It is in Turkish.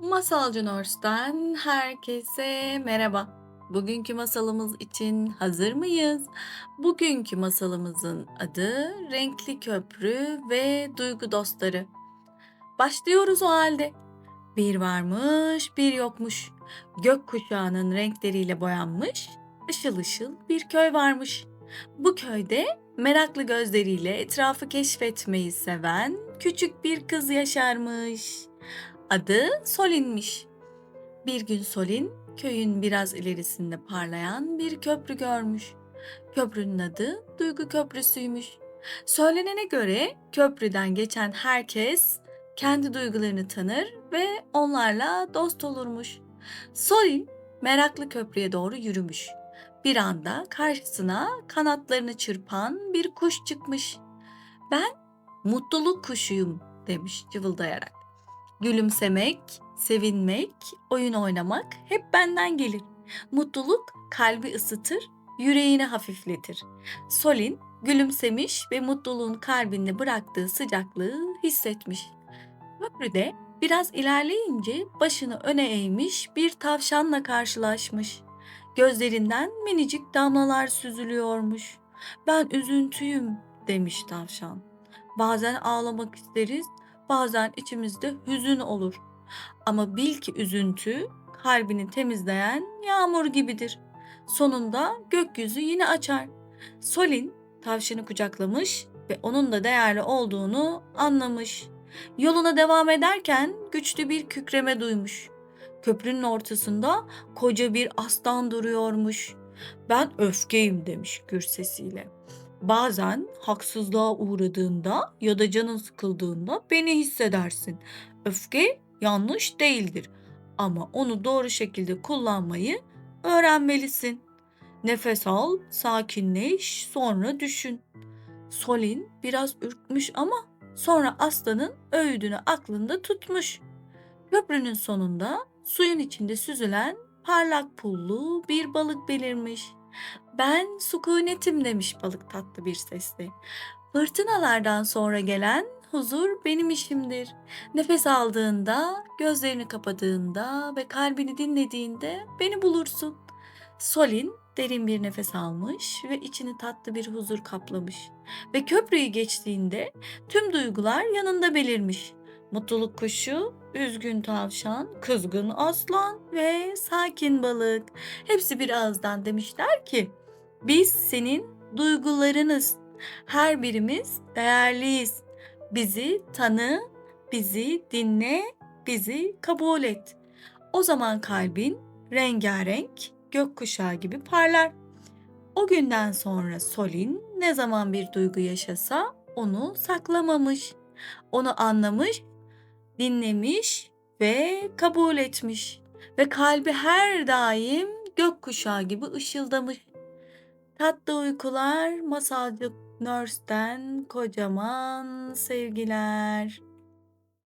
Masalcı Nurse'den herkese merhaba. Bugünkü masalımız için hazır mıyız? Bugünkü masalımızın adı Renkli Köprü ve Duygu Dostları. Başlıyoruz o halde. Bir varmış, bir yokmuş. Gökkuşağının renkleriyle boyanmış, ışıl ışıl bir köy varmış. Bu köyde meraklı gözleriyle etrafı keşfetmeyi seven küçük bir kız yaşarmış. Adı Solin'miş. Bir gün Solin köyün biraz ilerisinde parlayan bir köprü görmüş. Köprünün adı Duygu Köprüsü'ymüş. Söylenene göre köprüden geçen herkes kendi duygularını tanır ve onlarla dost olurmuş. Solin meraklı köprüye doğru yürümüş. Bir anda karşısına kanatlarını çırpan bir kuş çıkmış. Ben mutluluk kuşuyum demiş cıvıldayarak. Gülümsemek, sevinmek, oyun oynamak hep benden gelir. Mutluluk kalbi ısıtır, yüreğini hafifletir. Solin gülümsemiş ve mutluluğun kalbinde bıraktığı sıcaklığı hissetmiş. Köprüde biraz ilerleyince başını öne eğmiş bir tavşanla karşılaşmış. Gözlerinden minicik damlalar süzülüyormuş. Ben üzüntüyüm demiş tavşan. Bazen ağlamak isteriz, bazen içimizde hüzün olur. Ama bil ki üzüntü kalbini temizleyen yağmur gibidir. Sonunda gökyüzü yine açar. Solin tavşanı kucaklamış ve onun da değerli olduğunu anlamış. Yoluna devam ederken güçlü bir kükreme duymuş. Köprünün ortasında koca bir aslan duruyormuş. Ben öfkeyim demiş gür sesiyle. Bazen haksızlığa uğradığında ya da canın sıkıldığında beni hissedersin. Öfke yanlış değildir ama onu doğru şekilde kullanmayı öğrenmelisin. Nefes al, sakinleş, sonra düşün. Solin biraz ürkmüş ama sonra aslanın öğüdünü aklında tutmuş. Köprünün sonunda suyun içinde süzülen parlak pullu bir balık belirmiş. Ben sükunetim demiş balık tatlı bir sesle. Fırtınalardan sonra gelen huzur benim işimdir. Nefes aldığında, gözlerini kapadığında ve kalbini dinlediğinde beni bulursun. Solin derin bir nefes almış ve içini tatlı bir huzur kaplamış. Ve köprüyü geçtiğinde tüm duygular yanında belirmiş. Mutluluk kuşu, üzgün tavşan, kızgın aslan ve sakin balık. Hepsi bir ağızdan demişler ki biz senin duygularınız. Her birimiz değerliyiz. Bizi tanı, bizi dinle, bizi kabul et. O zaman kalbin rengarenk gökkuşağı gibi parlar. O günden sonra Solin ne zaman bir duygu yaşasa onu saklamamış. Onu anlamış, dinlemiş ve kabul etmiş. Ve kalbi her daim gökkuşağı gibi ışıldamış. Tatlı uykular masalcı Nurse'den kocaman sevgiler.